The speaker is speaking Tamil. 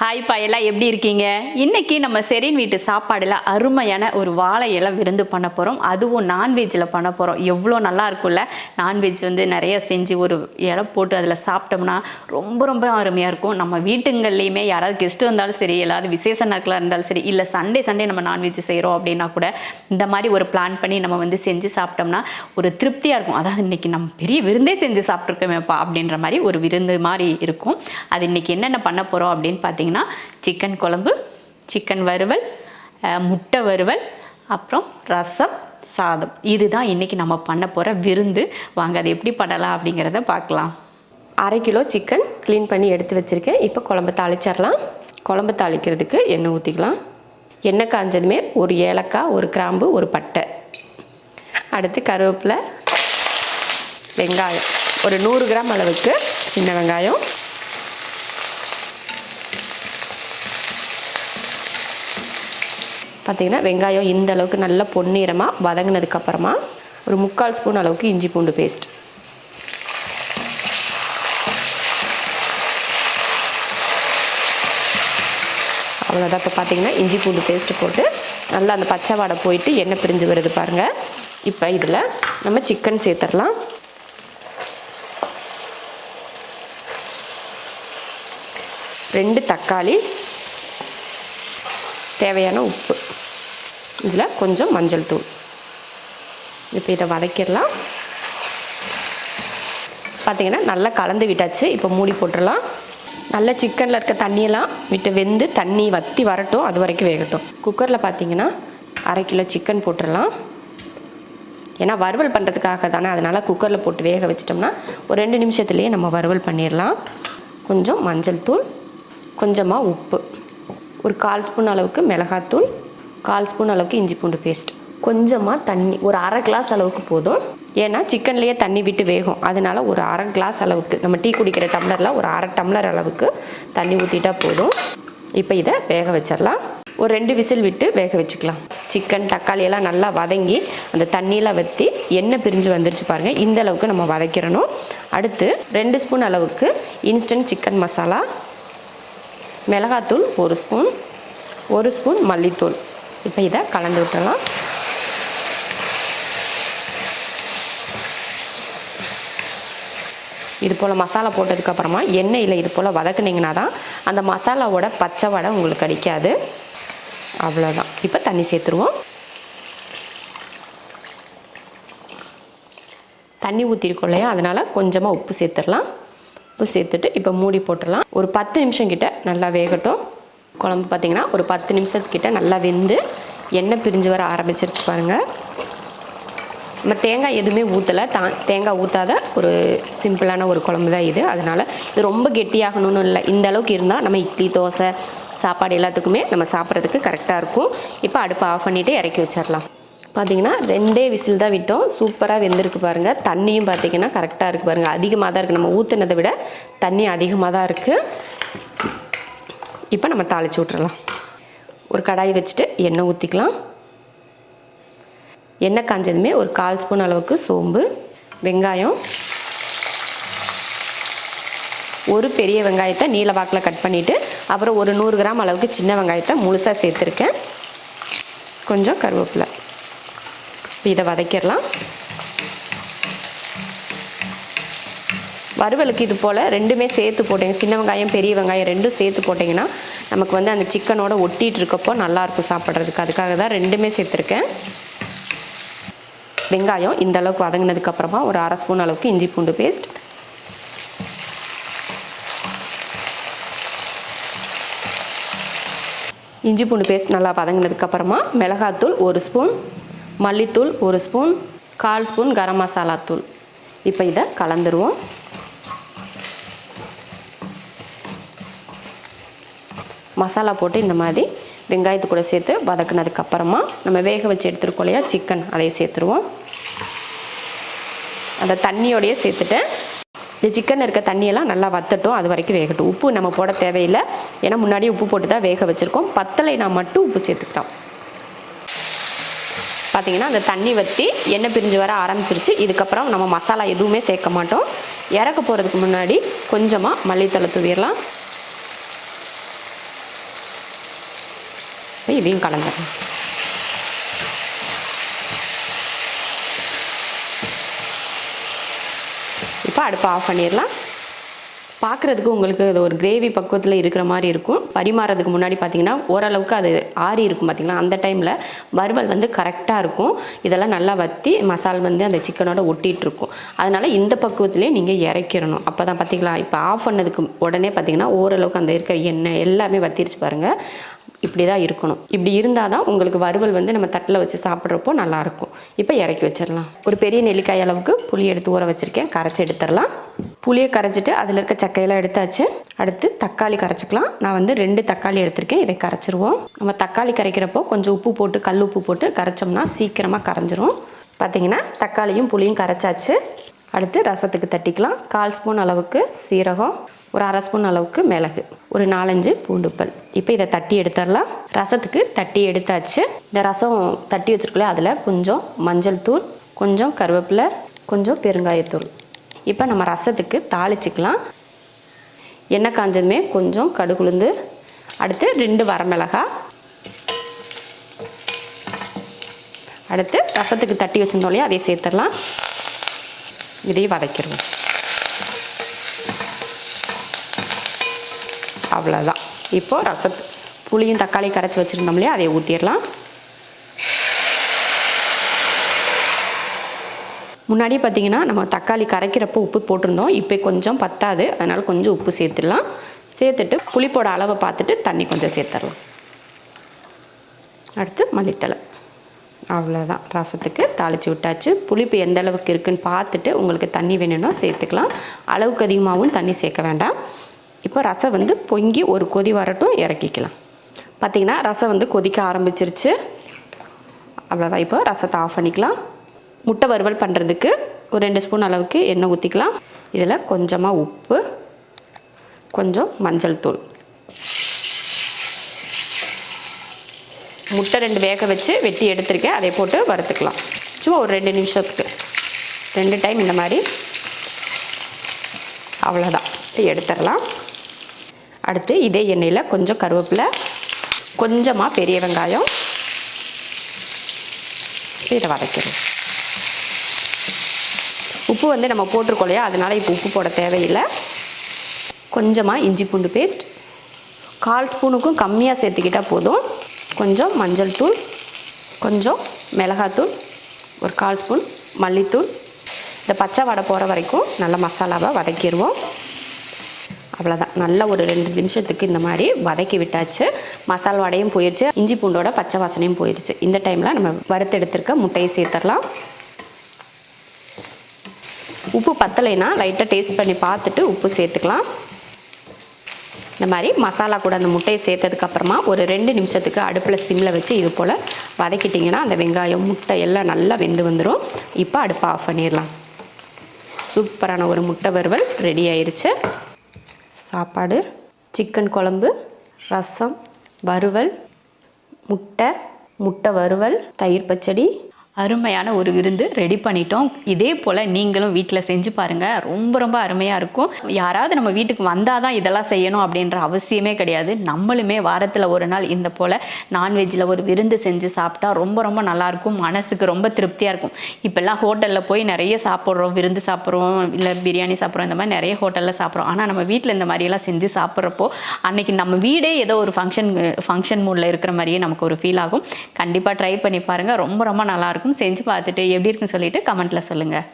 ஹாய்ப்பா எல்லாம் எப்படி இருக்கீங்க? இன்னைக்கு நம்ம செரின் வீட்டு சாப்பாடில் அருமையான ஒரு வாழை இலை விருந்து பண்ண போகிறோம் அதுவும் நான்வெஜ்ஜில் பண்ண போகிறோம் எவ்வளோ நல்லா இருக்கும்ல? நான்வெஜ் வந்து நிறைய செஞ்சு ஒரு இலை போட்டு அதில் சாப்பிட்டோம்னா ரொம்ப ரொம்ப அருமையாக இருக்கும். நம்ம வீட்டுங்கள்லையுமே யாராவது கெஸ்ட்டு வந்தாலும் சரி எல்லாவது விசேஷ நாட்களாக இருந்தாலும் சரி இல்லை சண்டே சண்டே நம்ம நான்வெஜ் செய்கிறோம் அப்படின்னா கூட இந்த மாதிரி ஒரு பிளான் பண்ணி நம்ம வந்து செஞ்சு சாப்பிட்டோம்னா ஒரு திருப்தியாக இருக்கும். அதாவது இன்னைக்கு நம்ம பெரிய விருந்தே செஞ்சு சாப்பிட்ருக்கோமேப்பா அப்படின்ற மாதிரி ஒரு விருந்து மாதிரி இருக்கும். அது இன்னைக்கு என்னென்ன பண்ண போகிறோம் அப்படின்னு பார்த்தீங்கன்னா சிக்கன் குழம்பு சிக்கன் வறுவல் முட்டை வறுவல் அப்புறம் ரசம் சாதம். இதுதான் இன்னைக்கு நம்ம பண்ண போகிற விருந்து. வாங்க அதை எப்படி பண்ணலாம் அப்படிங்கிறத பார்க்கலாம். அரை கிலோ சிக்கன் க்ளீன் பண்ணி எடுத்து வச்சுருக்கேன். இப்போ குழம்பு தாளிச்சிடலாம். குழம்பு தாளிக்கிறதுக்கு எண்ணெய் ஊற்றிக்கலாம் எண்ணெய் காஞ்சதுமே ஒரு ஏலக்காய் ஒரு கிராம்பு ஒரு பட்டை. அடுத்து கருவேப்பிலை வெங்காயம். ஒரு நூறு கிராம் அளவுக்கு சின்ன வெங்காயம். பார்த்திங்கன்னா வெங்காயம் இந்த அளவுக்கு நல்லா பொன்னிறமாக வதங்கினதுக்கப்புறமா ஒரு முக்கால் ஸ்பூன் அளவுக்கு இஞ்சி பூண்டு பேஸ்ட் அவ்வளோதான் இப்போ பார்த்தீங்கன்னா இஞ்சி பூண்டு பேஸ்ட்டு போட்டு நல்லா அந்த பச்சை வாடை போயிட்டு எண்ணெய் பிரிஞ்சு வருது பாருங்கள் இப்போ இதில் நம்ம சிக்கன் சேர்த்துடலாம். ரெண்டு தக்காளி தேவையான உப்பு. இதில் கொஞ்சம் மஞ்சள் தூள். இப்போ இதை வதக்கிடலாம். பார்த்திங்கன்னா நல்லா கலந்து விட்டாச்சு. இப்போ மூடி போட்டுடலாம். நல்ல சிக்கனில் இருக்க தண்ணியெல்லாம் விட்டு வெந்து தண்ணி வற்றி வரட்டும். அது வரைக்கும் வேகட்டும். குக்கரில் பார்த்தீங்கன்னா அரை கிலோ சிக்கன் போட்டுடலாம். ஏன்னா வறுவல் பண்ணுறதுக்காக தானே. அதனால் குக்கரில் போட்டு வேக வச்சிட்டோம்னா ஒரு ரெண்டு நிமிஷத்துலேயே நம்ம வறுவல் பண்ணிடலாம். கொஞ்சம் மஞ்சள் தூள் கொஞ்சமாக உப்பு. ஒரு கால் ஸ்பூன் அளவுக்கு மிளகாத்தூள் கால் ஸ்பூன் அளவுக்கு இஞ்சி பூண்டு பேஸ்ட் கொஞ்சமாக தண்ணி ஒரு அரை கிளாஸ் அளவுக்கு போதும். ஏன்னா சிக்கன்லேயே தண்ணி விட்டு வேகும். அதனால் ஒரு அரை கிளாஸ் அளவுக்கு நம்ம டீ குடிக்கிற டம்ளரில் ஒரு அரை டம்ளர் அளவுக்கு தண்ணி ஊற்றிட்டா போதும். இப்போ இதை வேக வச்சிடலாம். ஒரு ரெண்டு விசில் விட்டு வேக வச்சுக்கலாம். சிக்கன் தக்காளி எல்லாம் நல்லா வதங்கி அந்த தண்ணியெலாம் வற்றி எண்ணெய் பிரிஞ்சு வந்துருச்சு பாருங்கள் இந்த அளவுக்கு நம்ம வதக்கிறணும் அடுத்து ரெண்டு ஸ்பூன் அளவுக்கு இன்ஸ்டன்ட் சிக்கன் மசாலா மிளகாத்தூள் ஒரு ஸ்பூன் ஒரு ஸ்பூன் மல்லித்தூள். இப்போ இதை கலந்து விட்டலாம் இது போல் மசாலா போட்டதுக்கப்புறமா எண்ணெயில் இது போல் வதக்குனிங்கன்னா தான் அந்த மசாலாவோட பச்சை வடை உங்களுக்கு அடிக்காது. அவ்வளோதான் இப்போ தண்ணி சேர்த்துருவோம். தண்ணி ஊற்றிருக்கோம் இல்லையா? அதனால் கொஞ்சமாக உப்பு சேர்த்துடலாம். உப்பு சேர்த்துட்டு இப்போ மூடி போட்டுடலாம். ஒரு பத்து நிமிஷம் கிட்ட நல்லா வேகட்டும். குழம்பு பார்த்திங்கன்னா ஒரு பத்து நிமிஷத்துக்கிட்ட நல்லா வெந்து எண்ணெய் பிரிஞ்சு வர ஆரம்பிச்சிருச்சு பாருங்கள் நம்ம தேங்காய் எதுவுமே ஊற்றலை தா தேங்காய் ஊற்றாத ஒரு சிம்பிளான ஒரு குழம்பு தான் இது. அதனால் இது ரொம்ப கெட்டியாகணும்னு இல்லை. இந்த அளவுக்கு இருந்தால் நம்ம இட்லி தோசை சாப்பாடு எல்லாத்துக்குமே நம்ம சாப்பிட்றதுக்கு கரெக்டாக இருக்கும். இப்போ அடுப்பை ஆஃப் பண்ணிவிட்டு இறக்கி வச்சிடலாம் பார்த்தீங்கன்னா ரெண்டே விசில் தான் விட்டோம். சூப்பராக வெந்திருக்கு பாருங்கள் தண்ணியும் பார்த்தீங்கன்னா கரெக்டாக இருக்குது பாருங்கள் அதிகமாக தான் இருக்குது நம்ம ஊற்றுனதை விட தண்ணி அதிகமாக தான் இருக்குது இப்போ நம்ம தாளித்து விட்றலாம் ஒரு கடாய் வச்சுட்டு எண்ணெய் ஊற்றிக்கலாம் எண்ணெய் காஞ்சதுமே ஒரு கால் ஸ்பூன் அளவுக்கு சோம்பு வெங்காயம். ஒரு பெரிய வெங்காயத்தை நீல வாக்கில் கட் பண்ணிவிட்டு அப்புறம் ஒரு நூறு கிராம் அளவுக்கு சின்ன வெங்காயத்தை முழுசாக சேர்த்துருக்கேன். கொஞ்சம் கருவேப்பிலை. இப்போ இதை வதக்கிடலாம். வறுவலுக்கு இது போல் ரெண்டுமே சேர்த்து போட்டீங்க. சின்ன வெங்காயம் பெரிய வெங்காயம் ரெண்டும் சேர்த்து போட்டிங்கன்னா நமக்கு வந்து அந்த சிக்கனோட ஒட்டிகிட்டு இருக்கப்போ நல்லாயிருக்கும் சாப்பிட்றதுக்கு. அதுக்காக தான் ரெண்டுமே சேர்த்துருக்கேன். வெங்காயம் இந்த அளவுக்கு வதங்கினதுக்கப்புறமா ஒரு அரை ஸ்பூன் அளவுக்கு இஞ்சி பூண்டு பேஸ்ட் இஞ்சி பூண்டு பேஸ்ட் நல்லா வதங்கினதுக்கப்புறமா மிளகாத்தூள் ஒரு ஸ்பூன் மல்லித்தூள் ஒரு ஸ்பூன் கால் ஸ்பூன் கரம் மசாலா தூள். இப்போ இதை கலந்துருவோம். மசாலா போட்டு இந்த மாதிரி வெங்காயத்து கூட சேர்த்து வதக்குனதுக்கப்புறமா நம்ம வேக வச்சு எடுத்துருக்கோம் இல்லையா சிக்கன் அதையும் சேர்த்துருவோம். அந்த தண்ணியோடையே சேர்த்துட்டேன். இந்த சிக்கன் இருக்க தண்ணியெல்லாம் நல்லா வத்தட்டும் அது வரைக்கும் வேகட்டும். உப்பு நம்ம போட தேவையில்லை. ஏன்னா முன்னாடியே உப்பு போட்டு தான் வேக வச்சுருக்கோம். பத்தலைனா மட்டும் உப்பு சேர்த்துக்கிட்டோம். பார்த்தீங்கன்னா அந்த தண்ணி வற்றி எண்ணெய் பிரிஞ்சு வர ஆரம்பிச்சிருச்சு. இதுக்கப்புறம் நம்ம மசாலா எதுவுமே சேர்க்க மாட்டோம். இறக்க போகிறதுக்கு முன்னாடி கொஞ்சமாக மல்லித்தலை தூவிடலாம். இதையும் கலந்துடலாம் இப்போ அடுப்பை ஆஃப் பண்ணிடலாம். பார்க்குறதுக்கு உங்களுக்கு அது ஒரு கிரேவி பக்குவத்தில் இருக்கிற மாதிரி இருக்கும். பரிமாறதுக்கு முன்னாடி பார்த்தீங்கன்னா ஓரளவுக்கு அது ஆறி இருக்கும் பார்த்திங்களா? அந்த டைமில் வறுவல் வந்து கரெக்டாக இருக்கும். இதெல்லாம் நல்லா வற்றி மசால் வந்து அந்த சிக்கனோட ஒட்டிகிட்ருக்கும் அதனால் இந்த பக்குவத்திலே நீங்கள் இறக்கிடணும். அப்போ தான் பார்த்தீங்களா? இப்போ ஆஃப் பண்ணதுக்கு உடனே பார்த்தீங்கன்னா ஓரளவுக்கு அந்த இருக்கிற எண்ணெய் எல்லாமே வத்திருச்சு பாருங்கள் இப்படி தான் இருக்கணும். இப்படி இருந்தால் தான் உங்களுக்கு வறுவல் வந்து நம்ம தட்டில் வச்சு சாப்பிட்றப்போ நல்லாயிருக்கும். இப்போ இறக்கி வச்சிடலாம். ஒரு பெரிய நெல்லிக்காய் அளவுக்கு புளி எடுத்து ஊற வச்சுருக்கேன். கரைச்சி எடுத்துடலாம். புளியை கரைச்சிட்டு அதில் இருக்க சக்கையெல்லாம் எடுத்தாச்சு. அடுத்து தக்காளி கரைச்சிக்கலாம். நான் வந்து ரெண்டு தக்காளி எடுத்திருக்கேன். இதை கரைச்சிருவோம். நம்ம தக்காளி கரைக்கிறப்போ கொஞ்சம் உப்பு போட்டு கல் உப்பு போட்டு கரைச்சோம்னா சீக்கிரமாக கரைஞ்சிரும். பார்த்தீங்கன்னா தக்காளியும் புளியும் கரைச்சாச்சு. அடுத்து ரசத்துக்கு தட்டிக்கலாம். கால் ஸ்பூன் அளவுக்கு சீரகம். ஒரு அரை ஸ்பூன் அளவுக்கு மிளகு ஒரு நாலஞ்சு பூண்டுப்பல். இப்போ இதை தட்டி எடுத்துடலாம். ரசத்துக்கு தட்டி எடுத்தாச்சு. இந்த ரசம் தட்டி வச்சுருக்கல அதில் கொஞ்சம் மஞ்சள் தூள் கொஞ்சம் கருவேப்பிலை கொஞ்சம் பெருங்காயத்தூள். இப்போ நம்ம ரசத்துக்கு தாளிச்சிக்கலாம். எண்ணெய் காஞ்சதுமே கொஞ்சம் கடுகுலுந்து அடுத்து ரெண்டு வரமிளகா. அடுத்து ரசத்துக்கு தட்டி வச்சிருந்தோம் இல்லையா அதை சேர்த்துடலாம். இதையும் வதக்கிடுவோம். அவ்வளோதான் இப்போது ரசத்து புளியும் தக்காளி கரைச்சி வச்சுருந்தோம் இல்லையா? அதை ஊற்றிடலாம் முன்னாடி பார்த்தீங்கன்னா நம்ம தக்காளி கரைக்கிறப்போ உப்பு போட்டிருந்தோம். இப்போ கொஞ்சம் பத்தாது. அதனால் கொஞ்சம் உப்பு சேர்த்துடலாம். சேர்த்துட்டு புளிப்போட அளவை பார்த்துட்டு தண்ணி கொஞ்சம் சேர்த்துடலாம். அடுத்து மல்லித்தலை அவ்வளோதான் ரசத்துக்கு தாளித்து விட்டாச்சு. புளிப்பு எந்த அளவுக்கு இருக்குன்னு பார்த்துட்டு உங்களுக்கு தண்ணி வேணும்னா சேர்த்துக்கலாம். அளவுக்கு அதிகமாகவும் தண்ணி சேர்க்க வேண்டாம். இப்போ ரசம் வந்து பொங்கி ஒரு கொதி வரட்டும் இறக்கிக்கலாம். பார்த்திங்கன்னா ரசம் வந்து கொதிக்க ஆரம்பிச்சிருச்சு. அவ்வளோதான் இப்போ ரசத்தை ஆஃப் பண்ணிக்கலாம். முட்டை வறுவல் பண்ணுறதுக்கு ஒரு ரெண்டு ஸ்பூன் அளவுக்கு எண்ணெய் ஊற்றிக்கலாம் இதில் கொஞ்சமாக உப்பு கொஞ்சம் மஞ்சள் தூள். முட்டை ரெண்டு வேக வச்சு வெட்டி எடுத்திருக்கேன். அதை போட்டு வறுத்துக்கலாம். சும்மா ஒரு ரெண்டு நிமிஷத்துக்கு. ரெண்டு டைம் இந்த மாதிரி. அவ்வளோதான் எடுத்துடலாம். அடுத்து இதே எண்ணெயில் கொஞ்சம் கருவேப்பிலை கொஞ்சமாக பெரிய வெங்காயம். இதை வதக்கிறோம். உப்பு வந்து நம்ம போட்டிருக்கோம் இல்லையா? அதனால் இப்போ உப்பு போட தேவையில்லை. கொஞ்சமாக இஞ்சி பூண்டு பேஸ்ட். கால் ஸ்பூனுக்கும் கம்மியாக சேர்த்துக்கிட்டால் போதும். கொஞ்சம் மஞ்சள் தூள் கொஞ்சம் மிளகாத்தூள் ஒரு கால் ஸ்பூன் மல்லித்தூள். இந்த பச்சை வடை போகிற வரைக்கும் நல்ல மசாலாவை வதக்கிடுவோம். அவ்வளோதான் நல்லா ஒரு ரெண்டு நிமிஷத்துக்கு இந்த மாதிரி வதக்கி விட்டாச்சு. மசால் வடையும் போயிடுச்சு இஞ்சி பூண்டோட பச்சை வாசனையும் போயிடுச்சு இந்த டைமில் நம்ம வறுத்தெடுத்துருக்க முட்டையை சேர்த்துடலாம். உப்பு பத்தலைன்னா லைட்டாக டேஸ்ட் பண்ணி பார்த்துட்டு உப்பு சேர்த்துக்கலாம். இந்த மாதிரி மசாலா கூட அந்த முட்டையை சேர்த்ததுக்கப்புறமா ஒரு ரெண்டு நிமிஷத்துக்கு அடுப்பில் சிம்மில் வச்சு இது போல் வதக்கிட்டிங்கன்னா அந்த வெங்காயம் முட்டை எல்லாம் நல்லா வெந்து வந்துடும் இப்போ அடுப்பை ஆஃப் பண்ணிடலாம். சூப்பரான ஒரு முட்டை வறுவல் ரெடி ஆயிடுச்சு சாப்பாடு சிக்கன் குழம்பு ரசம் வறுவல் முட்டை முட்டை வறுவல் தயிர் பச்சடி அருமையான ஒரு விருந்து ரெடி பண்ணிட்டோம். இதே போல் நீங்களும் வீட்டில் செஞ்சு பாருங்கள் ரொம்ப ரொம்ப அருமையாக இருக்கும். யாராவது நம்ம வீட்டுக்கு வந்தால் தான் இதெல்லாம் செய்யணும் அப்படின்ற அவசியமே கிடையாது. நம்மளுமே வாரத்தில் ஒரு நாள் இந்த போல் நான்வெஜ்ஜில் ஒரு விருந்து செஞ்சு சாப்பிட்டா ரொம்ப ரொம்ப நல்லாயிருக்கும் மனசுக்கு ரொம்ப திருப்தியாக இருக்கும். இப்போல்லாம் ஹோட்டலில் போய் நிறைய சாப்பிட்றோம். விருந்து சாப்பிட்றோம். இல்லை பிரியாணி சாப்பிட்றோம். இந்த மாதிரி நிறைய ஹோட்டலில் சாப்பிட்றோம். ஆனால் நம்ம வீட்டில் இந்த மாதிரியெல்லாம் செஞ்சு சாப்பிட்றப்போ அன்னைக்கு நம்ம வீடே ஏதோ ஒரு ஃபங்க்ஷன் ஃபங்க்ஷன் மூடில் இருக்கிற மாதிரியே நமக்கு ஒரு ஃபீல் ஆகும். கண்டிப்பாக ட்ரை பண்ணி பாருங்கள் ரொம்ப ரொம்ப நல்லாயிருக்கும் செஞ்சு பார்த்துட்டு எப்படி இருக்குன்னு சொல்லிட்டு கமெண்ட்டில் சொல்லுங்கள்